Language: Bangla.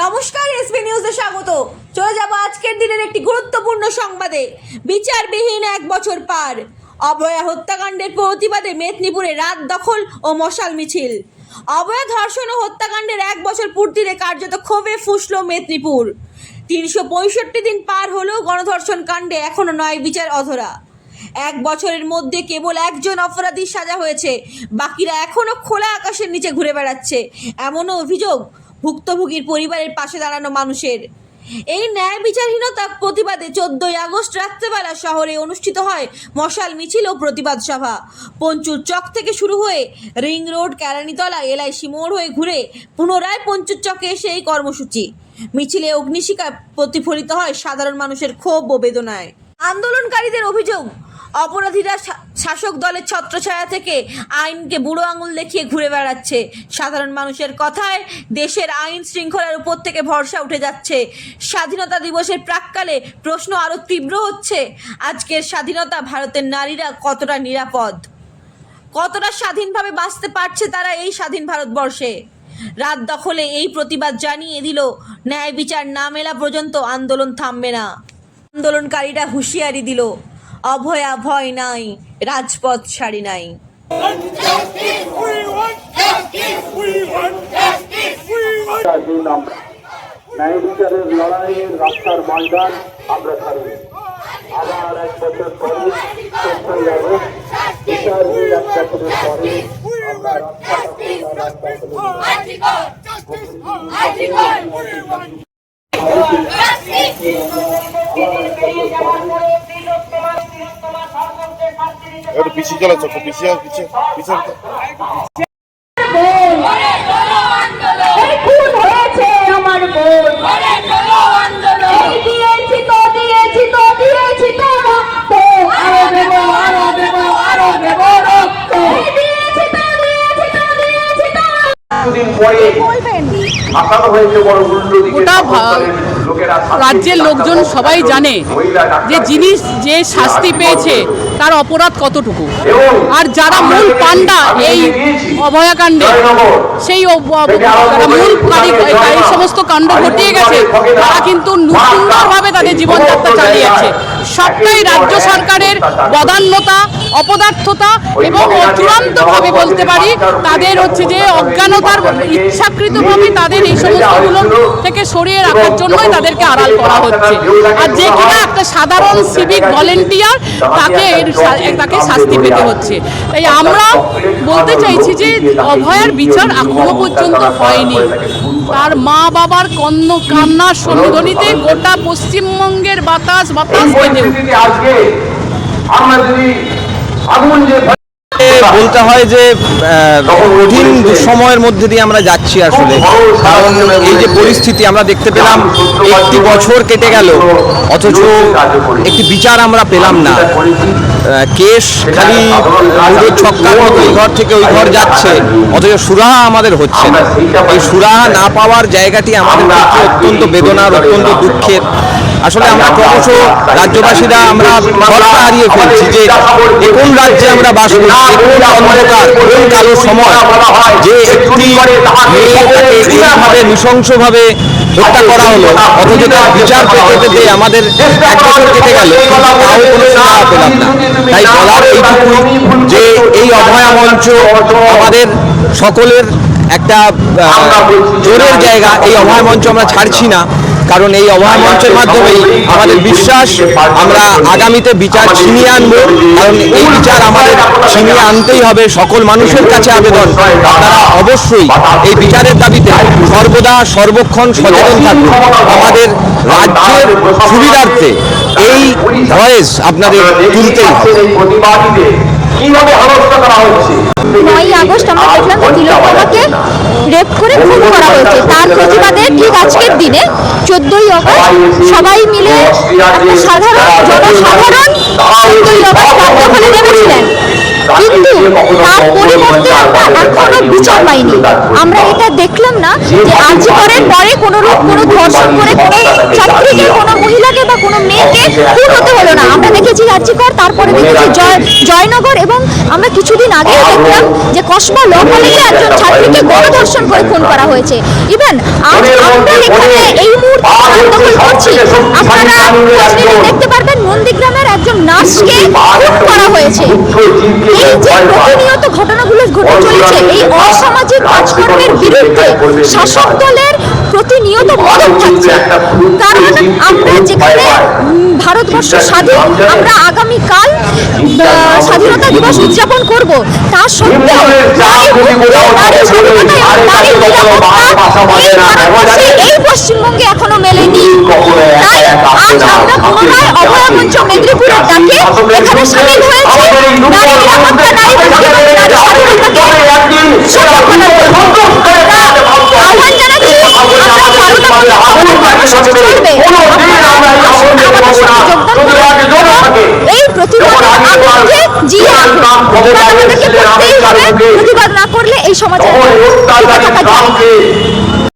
নমস্কার এসপি নিউজে স্বাগত। চলে যাব আজকের দিনের একটি গুরুত্বপূর্ণ সংবাদে। বিচারবিহীন এক বছর পার। অবয়া হত্যাকাণ্ডের প্রতিবাদে মেদিনীপুরে রাত দখল ও মশাল মিছিল। অবয়া ধর্ষণ ও হত্যাকাণ্ডের এক বছর পূর্তিতে কার্যত ক্ষোভে ফুসল মেদিনীপুর। তিনশো পঁয়ষট্টি দিন পার হলেও গণধর্ষণ কাণ্ডে এখনও নয় বিচার অধরা। এক বছরের মধ্যে কেবল একজন অপরাধী সাজা হয়েছে। বাকিরা এখনও খোলা আকাশের নিচে ঘুরে বেড়াচ্ছে। এমনও অভিযোগ ভুক্তভোগীর পরিবারের পাশে দাঁড়ানো মানুষের। এই ন্যায় বিচারহীনতা প্রতিবাদে চোদ্দই আগস্ট রাত্রেবেলা শহরে অনুষ্ঠিত হয় মশাল মিছিল ও প্রতিবাদ সভা। পঞ্চুর চক থেকে শুরু হয়ে রিং রোড, কেরানীতলা, এলআইসি মোড় হয়ে ঘুরে পুনরায় পঞ্চুর চকে এসে এই কর্মসূচি। মিছিলে অগ্নিশিখা প্রতিফলিত হয় সাধারণ মানুষের ক্ষোভ ও বেদনায়। আন্দোলনকারীদের অভিযোগ অপরাধীরা শাসক দলের ছত্রছায়া থেকে আইনকে বুড়ো আঙুল দেখিয়ে ঘুরে বেড়াচ্ছে। সাধারণ মানুষের কথায় দেশের আইন শৃঙ্খলার উপর থেকে ভরসা উঠে যাচ্ছে। স্বাধীনতা দিবসের প্রাককালে প্রশ্ন আরও তীব্র হচ্ছে। আজকের স্বাধীনতা ভারতের নারীরা কতটা নিরাপদ? কতটা স্বাধীনভাবে বাঁচতে পারছে তারা এই স্বাধীন ভারতবর্ষে? রাত দখলে এই প্রতিবাদ জানিয়ে দিল, ন্যায় বিচার না মেলা পর্যন্ত আন্দোলন থামবে না। আন্দোলনকারীরা হুঁশিয়ারি দিল অভয়া ভয় নাই রাজপথ ছাড়ি নাই ন্যায় বিচারের লড়াইয়ের রাস্তার ময়দান আমরা ছাড়ব আবার এক বছর পরে চোদ্দই আগস্ট বিচারহীন এক বছরের পরে আমরা রাস্তা দখল আর রাস্তা একটু পিছিয়ে চলে চোখ পিছিয়ে পিছিয়ে পিছিয়ে গোটা রাজ্যের লোকজন সবাই জানে যে জিনিস যে শাস্তি পেয়েছে তার অপরাধ কতটুকু? আর যারা মূল পান্ডা এই অভয়াকাণ্ডে সেই যারা মূল এই সমস্ত কাণ্ড ঘটিয়ে গেছে তারা কিন্তু সুন্দরভাবে তাদের জীবনযাত্রা চালিয়ে যাচ্ছে সবটাই রাজ্য সরকারের বদান্যতা অপদার্থতা এবং চূড়ান্তভাবে বলতে পারি তাদের হচ্ছে যে অজ্ঞানতার ইচ্ছাকৃতভাবে তাদের এই সমস্তগুলো থেকে সরিয়ে রাখার জন্যই তাদেরকে আড়াল করা হচ্ছে। আর যে কিনা একটা সাধারণ সিভিক ভলেন্টিয়ার তাকে শা- তাকে শাস্তি পেতে হচ্ছে। তাই আমরা বলতে চাইছি যে অভয়ার বিচার এখনও পর্যন্ত হয়নি। তার মা বাবার কন্ন কান্নার সন্নিধনিতে গোটা পশ্চিমবঙ্গের বাতাস বাতাস আমরা যদি আগুন যে বলতে হয় যে কঠিন সময়ের মধ্যে দিয়ে আমরা যাচ্ছি আসলে। কারণ এই যে পরিস্থিতি আমরা দেখতে পেলাম একটি বছর কেটে গেল অথচ একটি বিচার আমরা পেলাম না। কেস খালি পুরো ছক্কার মতো এই ঘর থেকে ওই ঘর যাচ্ছে অথচ সুরাহা আমাদের হচ্ছে না। এই সুরাহা না। পাওয়ার জায়গাটি আমাদের অত্যন্ত বেদনার অত্যন্ত দুঃখের। আসলে আমরা ক্রমশ রাজ্যবাসীরা আমরা ভরসা হারিয়ে ফেলছি যে কোন রাজ্যে আমরা বাস করছি এ কোন কালো সময়, যে একটি মেয়েটাকে এইভাবে নৃশংসভাবে হত্যা করা হলো, অথচ তার বিচার পেতে পেতে আমাদের এক বছর কেটে গেল তাও কোনো সুরাহা পেলাম না। তাই বলার এইটুকু যে এই অভয়া মঞ্চ আমাদের সকলের একটা জোরের জায়গা, এই অভয় মঞ্চ আমরা ছাড়ছি না। কারণ এই অভয় মঞ্চের মাধ্যমেই আমাদের বিশ্বাস, আমরা আগামীতে বিচার ছিনিয়ে আনব। কারণ এই বিচার আমাদের ছিনিয়ে আনতেই হবে। সকল মানুষের কাছে আবেদন। আপনারা অবশ্যই এই বিচারের দাবিতে সর্বদা সর্বক্ষণ সচেতন থাকুন। আমাদের রাজ্যের সুবিধার্থে এই ভয়েস আপনাদের তুলতেই হবে। কীভাবে হেনস্থা করা হচ্ছে আগস্ট আমরা দেখলাম করে খুন করা হয়েছে। তার প্রতিবাদে ঠিক আজকের দিনে চোদ্দই আগস্ট সবাই মিলে সাধারণ, জনসাধারণ চোদ্দই রাত নেমেছিলেন। কিন্তু তার পরিবর্তে আমরা এখনও বিচার পাইনি। আমরা এটা দেখলাম না যে পরে কোনো কোনো ধর্ষণ করে কোনো ছাত্রীকে কোনো মহিলাকে বা কোনো মেয়েকে খুন হতে হলো না। আমরা দেখেছি তারপরে দেখেছি জয় জয়নগর এবং আমরা কিছুদিন আগে দেখলাম যে কসবা ল কলেজে একজন ছাত্রীকে গণধর্ষণ করে খুন করা হয়েছে। ইভেন আজ আমরা এখানে এই মুহূর্তে দখল করছি আপনারা দেখতে পারবেন নন্দীগ্রামের একজন নার্সকে খুন করা হয়েছে এই যে প্রতিনিয়ত ঘটনাগুলো ঘটে চলেছে এই অসামাজিক কাজকর্মের বিরুদ্ধে শাসক দলের প্রতিনিয়ত থাকছে। কারণ আমরা যেখানে ভারতবর্ষ স্বাধীন আমরা আগামীকাল স্বাধীনতা দিবস উদযাপন করব। তা সত্ত্বেও নারী নারী নিরাপত্তা এই ভারতবর্ষে এই পশ্চিমবঙ্গে আজ আমরা ডাকে এখানে সামিল হয়েছি নারী নিরাপত্তা নারী নারী এই প্রতিবাদে আগুনকে জিয়ে প্রতিবাদ আমাদেরকে করতেই হবে প্রতিবাদ না করলে এই সমাজে থাকা যায় না।